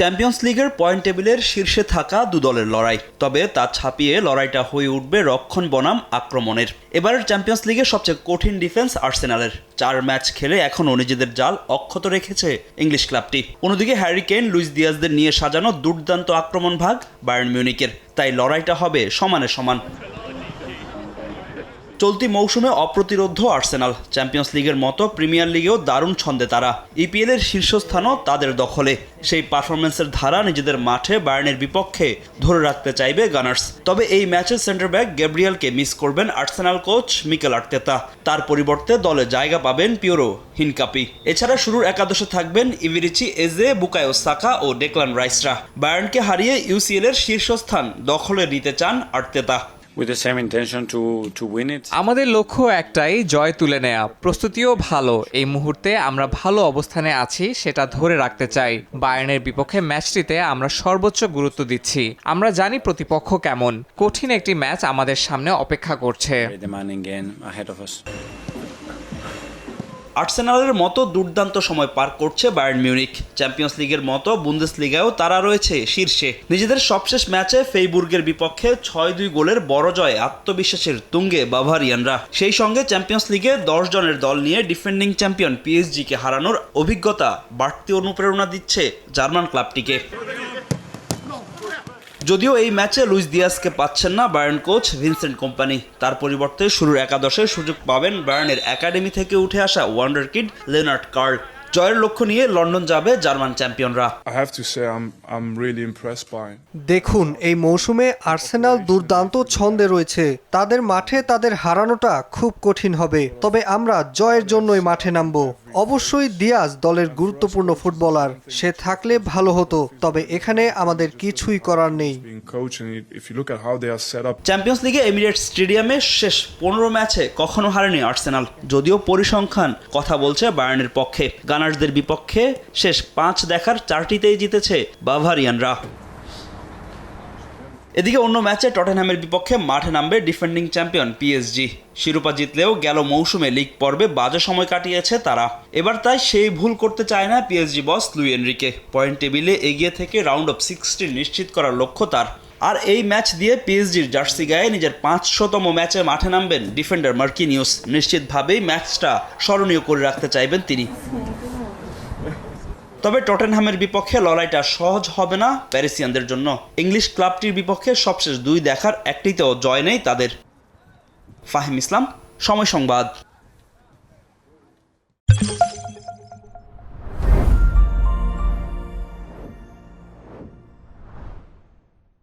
Champions লিগের point টেবিলের শীর্ষে থাকা দু দলের লড়াই। তবে তা ছাপিয়ে লড়াইটা হয়ে উঠবে রক্ষণ বনাম আক্রমণের। এবারের চ্যাম্পিয়ন্স লিগের সবচেয়ে কঠিন ডিফেন্স আর্সেনালের চার ম্যাচ খেলে এখনও নিজেদের জাল অক্ষত রেখেছে ইংলিশ ক্লাবটি অন্যদিকে হ্যারি কেন লুইস দিয়াজদের নিয়ে সাজানো দুর্দান্ত আক্রমণ ভাগ বায়ার্ন মিউনিকের তাই লড়াইটা হবে সমানে সমান। চলতি মৌসুমে অপ্রতিরোধ আর্সেনাল। চ্যাম্পিয়ন্স লিগের মতো প্রিমিয়ার লিগেও দারুণ ছন্দে তারা। ইপিএল এর শীর্ষস্থানও তাদের দখলে। সেই পারফরমেন্সের ধারা নিজেদের মাঠে বায়ার্নের বিপক্ষে ধরে রাখতে চাইবে গানার্স। তবে এই ম্যাচের সেন্টার ব্যাক গ্যাব্রিয়ালকে মিস করবেন আর্সেনাল কোচ মিকেল আর্তেতা। তার পরিবর্তে দলে জায়গা পাবেন পিওরো হিনকাপি। এছাড়া শুরুর একাদশে থাকবেন ইভিরিচি, এজে, বুকায়ো সাকা ও ডেকলান রাইসরা। বায়ার্নকে হারিয়ে ইউসিএল এর শীর্ষস্থান দখলে নিতে চান আর্তেতা। আমাদের লক্ষ্য একটাই জয় তুলে নেয়া। প্রস্তুতিও ভালো। এই মুহূর্তে আমরা ভালো অবস্থানে আছি সেটা ধরে রাখতে চাই। বায়ার্নের বিপক্ষে ম্যাচটিতে আমরা সর্বোচ্চ গুরুত্ব দিচ্ছি। আমরা জানি প্রতিপক্ষ কেমন। কঠিন একটি ম্যাচ আমাদের সামনে অপেক্ষা করছে। আর্সেনালের মতো দুর্দান্ত সময় পার করছে বায়ার্ন মিউনিক চ্যাম্পিয়ন্স লিগের মতো বুন্দেস লিগাও তারা রয়েছে শীর্ষে। নিজেদের সবশেষ ম্যাচে ফেইবুর্গের বিপক্ষে ছয় দুই গোলের বড় জয় আত্মবিশ্বাসের তুঙ্গে বাভারিয়ানরা। সেই সঙ্গে চ্যাম্পিয়ন্স লিগে দশ জনের দল নিয়ে ডিফেন্ডিং চ্যাম্পিয়ন পিএসজিকে হারানোর অভিজ্ঞতা বাড়তি অনুপ্রেরণা দিচ্ছে জার্মান ক্লাবটিকে। যদিও এই ম্যাচে লুইস দিয়াসকে পাচ্ছেন না বায়ার্ন কোচ ভিনসেন্ট কোম্পানি। তার পরিবর্তে শুরুর একাদশে সুযোগ পাবেন বায়ার্নের একাডেমি থেকে উঠে আসা ওয়ান্ডার কিড লেনার্ড কার্ল। জয়ের লক্ষ্য নিয়ে লন্ডন যাবে জার্মান চ্যাম্পিয়নরা। I have to say I'm I'm really impressed by দেখুন এই মৌসুমে আর্সেনাল দুর্দান্ত ছন্দে রয়েছে। তাদের মাঠে তাদের হারানোটা খুব কঠিন হবে। তবে আমরা জয়ের জন্যই মাঠে নামব। অবশ্যই দিয়াজ দলের গুরুত্বপূর্ণ ফুটবলার। সে থাকলে ভালো হতো তবে এখানে আমাদের কিছুই করার নেই। চ্যাম্পিয়ন্স লিগে এমিরেটস স্টেডিয়ামে শেষ পনেরো ম্যাচে কখনো হারেনি আর্সেনাল যদিও পরিসংখ্যান কথা বলছে বায়ার্নের পক্ষে। গানার্সদের বিপক্ষে শেষ পাঁচ দেখার চারটিতেই জিতেছে বাভারিয়ানরা। এদিকে অন্য ম্যাচে টটেনহ্যামের বিপক্ষে মাঠে নামবে ডিফেন্ডিং চ্যাম্পিয়ন পিএসজি শিরোপা জিতলেও গেল মৌসুমে লিগ পর্বে বাজে সময় কাটিয়েছে তারা। এবার তাই সেই ভুল করতে চায় না PSG boss Luis Enrique. Point টেবিলে এগিয়ে থেকে রাউন্ড অফ সিক্সটি নিশ্চিত করার লক্ষ্য তার। আর এই ম্যাচ দিয়ে পিএসজির জার্সি গায়ে নিজের পাঁচশোতম ম্যাচে মাঠে নামবেন ডিফেন্ডার মার্কিনিউস। নিশ্চিতভাবেই ম্যাচটা স্মরণীয় করে রাখতে চাইবেন তিনি। তবে টটেনহামের বিপক্ষে লড়াইটা সহজ হবে না প্যারিসিয়ানদের জন্য। ইংলিশ ক্লাবটির বিপক্ষে সবশেষ দুই দেখার একটিতেও জয় নেই তাদের। ফাহিম ইসলাম, সময় সংবাদ।